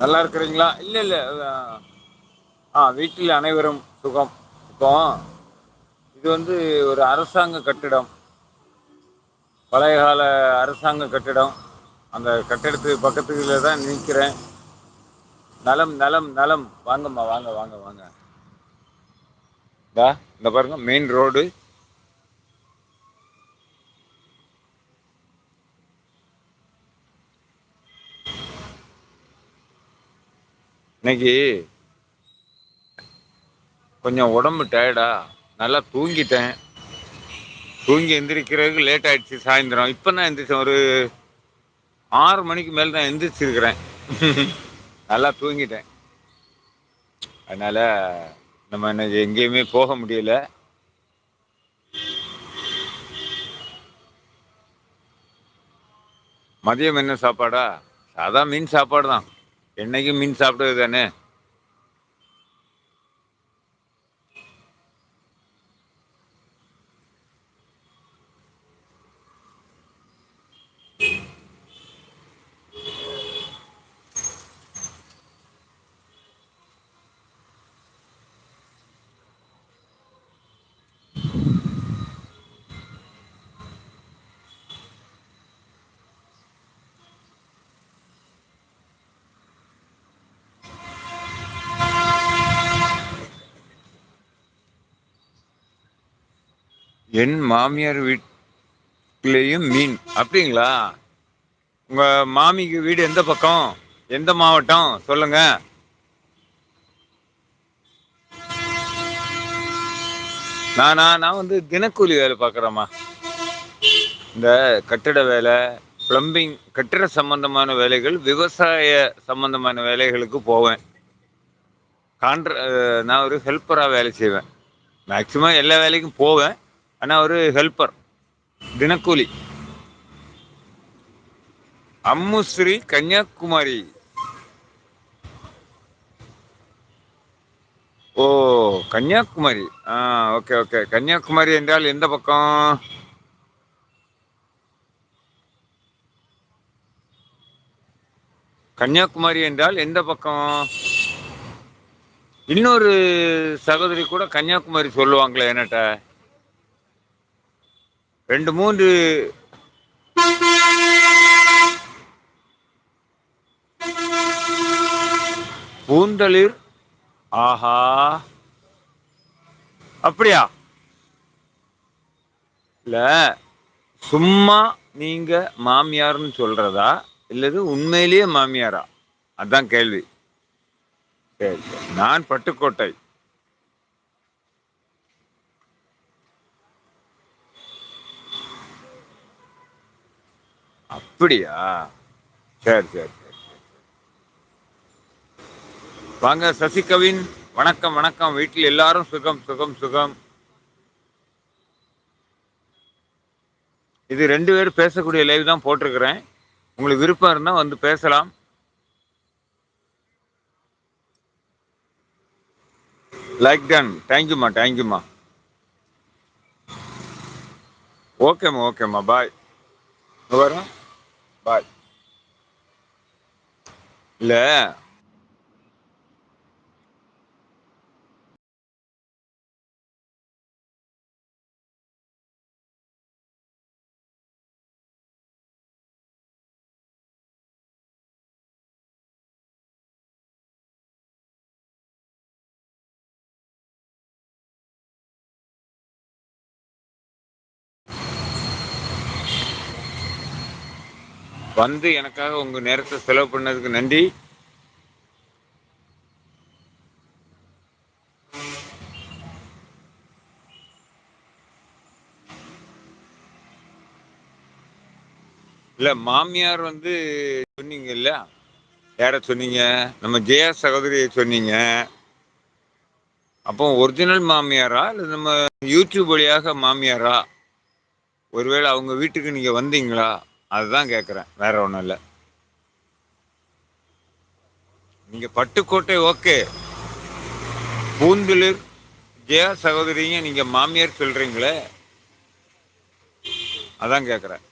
நல்லா இருக்கிறீங்களா? இல்ல இல்ல. ஆ வீட்டில் அனைவரும் சுகம். இப்போ இது வந்து ஒரு அரசாங்க கட்டிடம். பழைய கால அரசாங்க கட்டிடம். அந்த கட்டிடத்துக்கு பக்கத்துல தான் நிற்கிறேன் நலம் நலம் நலம். வாங்கம்மா வாங்க வாங்க வாங்க. இந்த பாருங்க மெயின் ரோடு இன்னைக்கு கொஞ்சம் உடம்பு டயர்டா நல்லா தூங்கிட்டேன். தூங்கி எந்திரிக்கிறதுக்கு லேட் ஆயிடுச்சு சாயந்தரம். இப்போ தான் எந்திரிச்சேன். ஒரு ஆறு மணிக்கு மேலே தான் எந்திரிச்சிருக்கிறேன். நல்லா தூங்கிட்டேன். அதனால் நம்ம இன்னைக்கு எங்கேயுமே போக முடியல. மதியம் என்ன சாப்பாடா? சாதா மீன் சாப்பாடு தான் என்னைக்கும் மீன் சாப்பிட்டது தானே? என் மாமியார் வீட்லேயும் மீன். அப்படிங்களா? உங்க மாமிக்கு வீடு எந்த பக்கம்? எந்த மாவட்டம்? சொல்லுங்க. நானா நான் வந்து தினக்கூலி வேலை பார்க்குறேம்மா. இந்த கட்டிட வேலை பிளம்பிங் கட்டிட சம்பந்தமான வேலைகள் விவசாய சம்பந்தமான வேலைகளுக்கு போவேன். கான்ட்ர நான் ஒரு ஹெல்ப்பராக வேலை செய்வேன். மேக்சிமம் எல்லா வேலைக்கும் போவேன். ஆனால் ஒரு ஹெல்ப்பர் தினக்கூலி. அம்முஸ்ரீ கன்னியாகுமரி. ஓ கன்னியாகுமரி. ஆ ஓகே ஓகே கன்னியாகுமரி என்றால் எந்த பக்கம்? கன்னியாகுமரி என்றால் எந்த பக்கம்? இன்னொரு சகோதரி கூட கன்னியாகுமரி சொல்லுவாங்களே என்னட்ட? ரெண்டு மூன்று. பூந்தளிர். ஆஹா. அப்படியா? இல்ல சும்மா நீங்க மாமியார்னு சொல்றதா? இல்லது உண்மையிலேயே மாமியாரா? அதான் கேள்வி. சரி சரி. நான் பட்டுக்கோட்டை. அப்படியா? சரி சரி சரி வாங்க சசிகவின். வணக்கம் வணக்கம். வீட்டில் எல்லாரும் சுகம் சுகம் சுகம். இது ரெண்டு பேரும் பேசக்கூடிய லைவ் தான் போட்டிருக்கிறேன். உங்களுக்கு விருப்பம் இருந்தால் வந்து பேசலாம். லைக் டன் தேங்க்யூம்மா தேங்க்யூம்மா ஓகேம்மா ஓகேம்மா பாய் வரும் பாய் இல்லை. வந்து எனக்காக உங்க நேரத்தை செலவு பண்ணதுக்கு நன்றி. இல்ல மாமியார் வந்து சொன்னீங்க இல்ல? யார சொன்னீங்க? நம்ம ஜெயா சகோதரியை சொன்னீங்க. அப்போ ஒரிஜினல் மாமியாரா? இல்லை நம்ம யூடியூப் வழியாக மாமியாரா? ஒருவேளை அவங்க வீட்டுக்கு நீங்க வந்தீங்களா? அதுதான் கேட்குறேன் வேற ஒன்றும் இல்லை. நீங்க பட்டுக்கோட்டை ஓகே. பூந்துளிர் ஜெயா சகோதரிங்க நீங்க மாமியார் சொல்றீங்களே? அதான் கேட்குறேன்